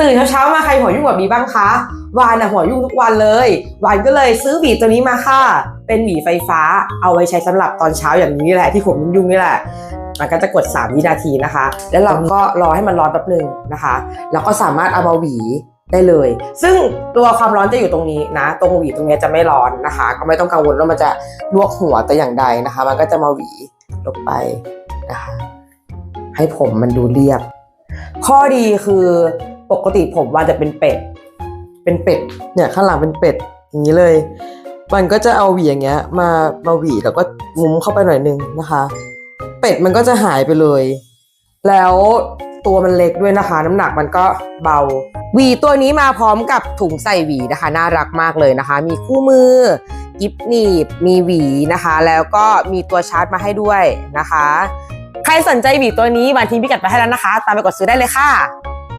ตื่นเช้าๆมาใครหัวยุ่งแบบนี้บ้างคะวานอะหัวยุ่งทุกวันเลยวานก็เลยซื้อหวีตัวนี้มาค่ะ เป็นหวีไฟฟ้าเอาไว้ใช้สำหรับตอนเช้าอย่างนี้แหละที่ผมยุ่งๆนี่แหละมันก็จะกด 3 วินาทีนะคะ แล้วเราก็รอให้มันร้อนแป๊บหนึ่งนะคะ แล้วก็สามารถเอามาหวีได้เลย ซึ่งตัวความร้อนจะอยู่ตรงนี้นะ ตรงหวีตรงเนี้ยจะไม่ร้อนนะคะ ก็ไม่ต้องกังวลว่ามันจะลวกหัวแต่อย่างใดนะคะ มันก็จะมาหวีลงไปนะคะ ให้ผมมันดูเรียบ ข้อดีคือ ปกติผมว่าจะเป็นเป็ด เป็นเป็ด เนี่ยข้างหลังเป็นเป็ดอย่างนี้เลย มันก็จะเอาหวีอย่างเงี้ย มามาหวีแล้วก็งุ้มเข้าไปหน่อยนึงนะคะ เป็ดมันก็จะหายไปเลย แล้วตัวมันเล็กด้วยนะคะ น้ำหนักมันก็เบาหวีตัวนี้มาพร้อมกับถุงใส่หวีนะคะ น่ารักมากเลยนะคะ มีคู่มือกิฟหนีบมีหวีนะคะ แล้วก็มีตัวชาร์จมาให้ด้วยนะคะ ใครสนใจหวีตัวนี้วันทีมพิกัดไปให้แล้วนะคะ ตามไปกดซื้อได้เลยค่ะ